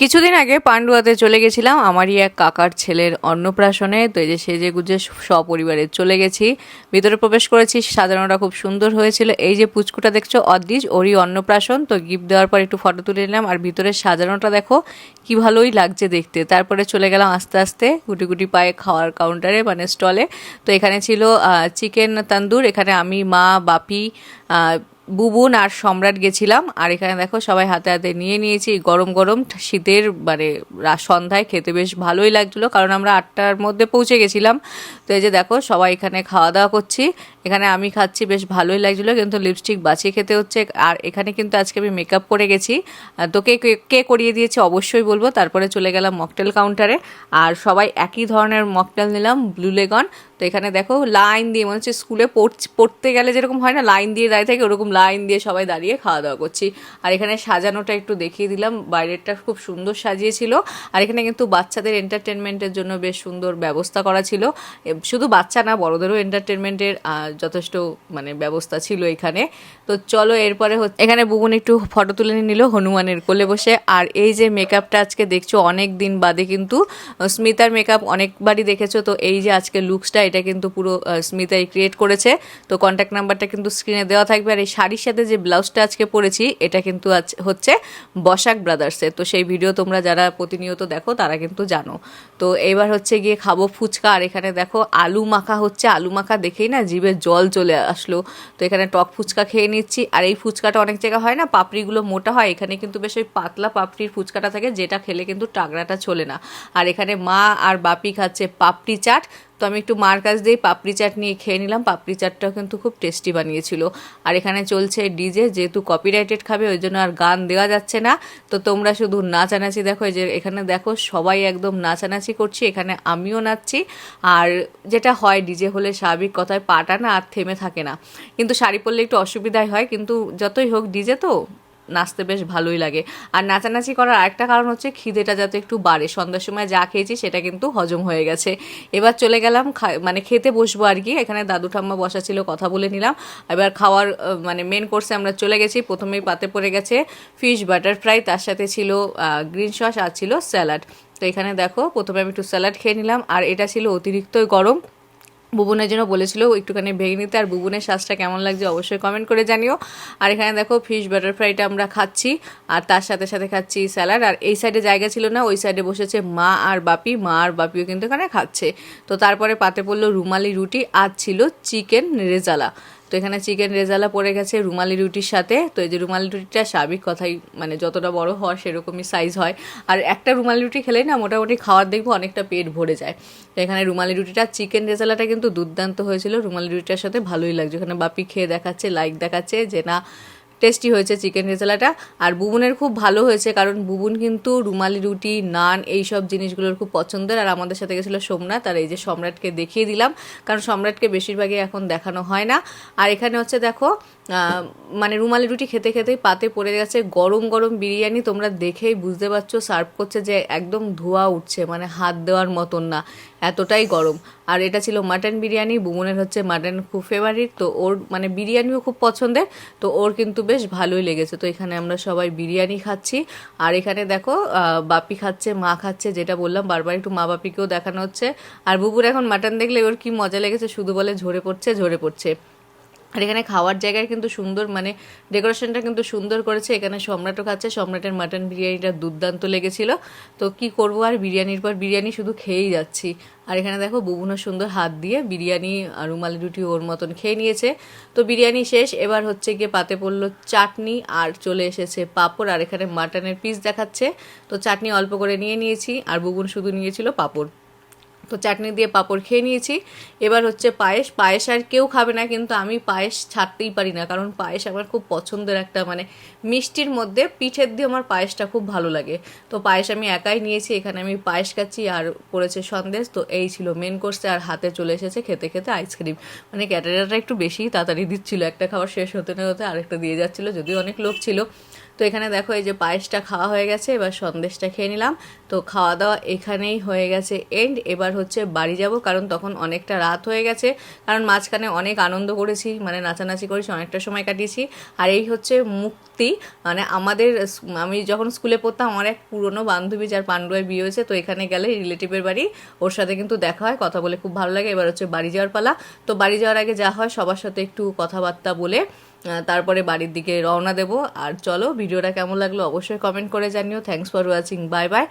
কিছুদিন আগে পান্ডুয়াতে চলে গেছিলাম। আমারই এক কাকার ছেলের অন্নপ্রাশনে। তো এই যে সেজে গুজে সপরিবারে চলে গেছি। ভিতরে প্রবেশ করেছি, সাজানোটা খুব সুন্দর হয়েছিল। এই যে পুচকুটা দেখছ অদ্রিজ ওরই অন্নপ্রাশন। তো গিফট দেওয়ার পর একটু ফটো তুলে নিলাম। আর ভিতরে সাজানোটা দেখো, কি ভালোই লাগছে দেখতে। তারপরে চলে গেলাম আস্তে আস্তে গুটি গুটি পায়ে খাওয়ার কাউন্টারে মানে স্টলে তো এখানে ছিল চিকেন তান্দুর। এখানে আমি, মা, বাপি বুবুন আর সম্রাট গেছিলাম, আর এখানে দেখো সবাই হাতে হাতে নিয়ে নিয়েছি গরম গরম শীতের মানে সন্ধ্যায় খেতে বেশ ভালোই লাগছিল, কারণ আমরা আটটার মধ্যে পৌঁছে গেছিলাম। তো এই যে দেখো সবাই এখানে খাওয়া দাওয়া করছি, এখানে আমি খাচ্ছি বেশ ভালোই লাগছিল, কিন্তু লিপস্টিক বাঁচিয়ে খেতে হচ্ছে, আর এখানে কিন্তু আজকে আমি মেকআপ করে গেছি। তোকে কে- কে করিয়ে দিয়েছে অবশ্যই বলব, তারপরে চলে গেলাম মকটেল কাউন্টারে আর সবাই একই ধরনের মকটেল নিলাম ব্লু লেগন তো এখানে দেখো লাইন দিয়ে, মনে হচ্ছে স্কুলে পড়তে গেলে যেরকম হয় না লাইন দিয়ে দাঁড়িয়ে থাকে, ওরকম লাইন দিয়ে সবাই দাঁড়িয়ে খাওয়া দাওয়া করছি। আর এখানে সাজানোটা একটু দেখিয়ে দিলাম। বাইরেরটা খুব সুন্দর সাজিয়েছিল। আর এখানে কিন্তু বাচ্চাদের এন্টারটেনমেন্টের জন্য বেশ সুন্দর ব্যবস্থা করা ছিল। শুধু বাচ্চা না, বড়দেরও এন্টারটেনমেন্টের যথেষ্ট মানে ব্যবস্থা ছিল এখানে। তো চলো এরপরে এখানে বুবুন একটু ফটো তুলে নিল হনুমানের কোলে বসে। আর এই যে মেকআপটা আজকে দেখছ, অনেক দিন বাদে কিন্তু স্মিতার মেকআপ অনেকবারই দেখেছ। তো এই যে আজকে লুকসটা এটা কিন্তু পুরো স্মিতাই ক্রিয়েট করেছে। তো কন্ট্যাক্ট নাম্বারটা কিন্তু স্ক্রিনে দেওয়া থাকবে। আর এই শাড়ির সাথে যে ব্লাউজটা আজকে পরেছি, এটা কিন্তু আজ হচ্ছে বসাক ব্রাদার্সের তো সেই ভিডিও তোমরা যারা প্রতিনিয়ত দেখো, তারা কিন্তু জানো। তো এবার হচ্ছে গিয়ে খাব ফুচকা, আর এখানে দেখো আলু মাখা হচ্ছে। আলু মাখা দেখেই না জিভে জল চলে আসলো। তো এখানে টক ফুচকা খেয়ে নিচ্ছি। আর এই ফুচকাটা অনেক জায়গা হয় না, পাপড়িগুলো মোটা হয়। এখানে কিন্তু বেশ ওই পাতলা পাপড়ির ফুচকাটা থাকে, যেটা খেলে কিন্তু টাগড়াটা চলে না। আর এখানে মা আর বাপি খাচ্ছে পাপড়ি চাট। তো আমি একটু মার কাছ দিয়ে পাপড়ি চাট নিয়ে খেয়ে নিলাম। পাপড়ি চাটটাও কিন্তু খুব টেস্টি বানিয়েছিল। আর এখানে চলছে ডিজে, যেহেতু কপিরাইটেড খাবে, ওই জন্য আর গান দেওয়া যাচ্ছে না। তো তোমরা শুধু নাচানাচি দেখো যে এখানে দেখো, সবাই একদম নাচানাচি করছি। এখানে আমিও নাচছি। আর যেটা হয়, ডিজে হলে স্বাভাবিক কথায় পাটা না আর থেমে থাকে না। কিন্তু শাড়ি পরলে একটু অসুবিধাই হয়। কিন্তু যতই হোক, ডিজে তো নাচতে বেশ ভালোই লাগে। আর নাচানাচি করার আরেকটা কারণ হচ্ছে খিদেটা যাতে একটু বাড়ে। সন্ধ্যার সময় যা খেয়েছি সেটা কিন্তু হজম হয়ে গেছে। এবার চলে গেলাম মানে খেতে বসবো আর কি। এখানে দাদু ঠাম্মা বসা ছিল, কথা বলে নিলাম। এবার খাওয়ার মানে মেন কোর্সে আমরা চলে গেছি। প্রথমেই পাতে পড়ে গেছে ফিশ বাটার ফ্রাই তার সাথে ছিল গ্রিন সস আর ছিল স্যালাড তো এখানে দেখো, প্রথমে আমি একটু স্যালাড খেয়ে নিলাম। আর এটা ছিল অতিরিক্তই গরম। বুবুনের জন্য বলেছিল একটুখানি ভেঙে নিতে, আর বুবুনের শ্বাসটা কেমন লাগছে অবশ্যই কমেন্ট করে জানিও। আর এখানে দেখো ফিশ বাটার ফ্রাইটা আমরা খাচ্ছি, আর তার সাথে সাথে খাচ্ছি স্যালাড আর এই সাইডে জায়গা ছিল না, ওই সাইডে বসেছে মা আর বাপি, মা আর বাপিও কিন্তু এখানে খাচ্ছে। তো তারপরে পাতে পড়ল রুমালি রুটি, আর ছিল চিকেন রেজালা। তো এখানে চিকেন রেজালা পড়ে গেছে, রুমালি রুটির সাথে। তো এই যে রুমালি রুটিটা স্বাভাবিক কথাই মানে যতটা বড় হয় সেরকমই সাইজ হয়। আর একটা রুমালি রুটি খেলেই না মোটামুটি খাওয়ার দেখব অনেকটা পেট ভরে যায়। তো এখানে রুমালি রুটিটা, চিকেন রেজালাটা কিন্তু দুর্দান্ত হয়েছিল। রুমালি রুটিটার সাথে ভালোই লাগছে। ওখানে বাপি খেয়ে দেখাচ্ছে লাইক দেখাচ্ছে যে না টেস্টি হয়েছে চিকেন রেজালাটা আর বুবুনের খুব ভালো হয়েছে, কারণ বুবুন কিন্তু রুমালি রুটি, নান এই সব জিনিসগুলোর খুব পছন্দের। আর আমাদের সাথে গেছিল সোমনাথ, আর এই যে সম্রাটকে দেখিয়ে দিলাম, কারণ সম্রাটকে বেশিরভাগই এখন দেখানো হয় না। আর এখানে হচ্ছে দেখো মানে রুমালি রুটি খেতে খেতেই পাতে পড়ে গেছে। গরম গরম বিরিয়ানি তোমরা দেখেই বুঝতে পারছ, সার্ভ করছে যে একদম ধোয়া উঠছে মানে হাত দেওয়ার মতন না, এতটাই গরম। আর এটা ছিল মাটন বিরিয়ানি বুবনের হচ্ছে মাটন খুব ফেভারিট তো ওর মানে বিরিয়ানিও খুব পছন্দের, তো ওর কিন্তু বেশ ভালোই লেগেছে। তো এখানে আমরা সবাই বিরিয়ানি খাচ্ছি। আর এখানে দেখো বাপি খাচ্ছে, মা খাচ্ছে, যেটা বললাম, বারবার একটু মা বাপিকেও দেখানো হচ্ছে। আর বুবুর এখন মাটন দেখলে ওর কি মজা লেগেছে, শুধু বলে ঝরে পড়ছে ঝরে পড়ছে। আর এখানে খাওয়ার জায়গায় কিন্তু সুন্দর মানে ডেকোরেশনটা কিন্তু সুন্দর করেছে। এখানে সম্রাটও খাচ্ছে, সম্রাটের মাটন বিরিয়ানিটা দুর্দান্ত লেগেছিল। তো কি করব আর বিরিয়ানির পর, বিরিয়ানি শুধু খেয়েই যাচ্ছি। আর এখানে দেখো, বুবুনও সুন্দর হাত দিয়ে বিরিয়ানি আর রুমালি রুটি ওর মতন খেয়ে নিয়েছে। তো বিরিয়ানি শেষ, এবার হচ্ছে গিয়ে পাতে পড়ল চাটনি আর চলে এসেছে পাঁপড়, আর এখানে মাটনের পিস দেখাচ্ছে। তো চাটনি অল্প করে নিয়ে নিয়েছি, আর বুবুন শুধু নিয়েছিল পাঁপড়। তো চাটনি দিয়ে পাঁপড় খেয়ে নিয়েছি। এবার হচ্ছে পায়েস। পায়েস আর কেউ খাবে না, কিন্তু আমি পায়েস ছাড়তেই পারি না, কারণ পায়েস আমার খুব পছন্দের একটা মানে মিষ্টির মধ্যে পিঠের দিয়ে আমার পায়েসটা খুব ভালো লাগে। তো পায়েস আমি একাই নিয়েছি, এখানে আমি পায়েস খাচ্ছি আর পড়েছে সন্দেশ। তো এই ছিল মেন কোর্সে আর হাতে চলে এসেছে খেতে খেতে আইসক্রিম মানে ক্যাটারাটা একটু বেশি তাড়াতাড়ি দিচ্ছিল, একটা খাবার শেষ হতে না হতে আরেকটা দিয়ে যাচ্ছিল, যদিও অনেক লোক ছিল। তো এখানে দেখো এই যে পায়েসটা খাওয়া হয়ে গেছে, এবার সন্দেশটা খেয়ে নিলাম। তো খাওয়া দাওয়া এখানেই হয়ে গেছে এন্ড এবার হচ্ছে বাড়ি যাব, কারণ তখন অনেকটা রাত হয়ে গেছে। কারণ মাঝখানে অনেক আনন্দ করেছি মানে নাচানাচি করেছি, অনেকটা সময় কাটিয়েছি। আর এই হচ্ছে মুক্তি মানে আমাদের আমি যখন স্কুলে পড়তাম, আমার এক পুরনো বান্ধবী যার পান্ডুয়ায় বিয়ে হয়েছে, তো এখানে গেলে রিলেটিভের বাড়ি। ওর সাথে কিন্তু দেখা হয়, কথা বলে খুব ভালো লাগে। এবার হচ্ছে বাড়ি যাওয়ার পালা। তো বাড়ি যাওয়ার আগে যা হয়, সবার সাথে একটু কথাবার্তা বলে তারপরে বাড়ির দিকে রওনা দেব। আর চলো, ভিডিওটা কেমন লাগল অবশ্যই কমেন্ট করে জানিও। Thanks for watching bye bye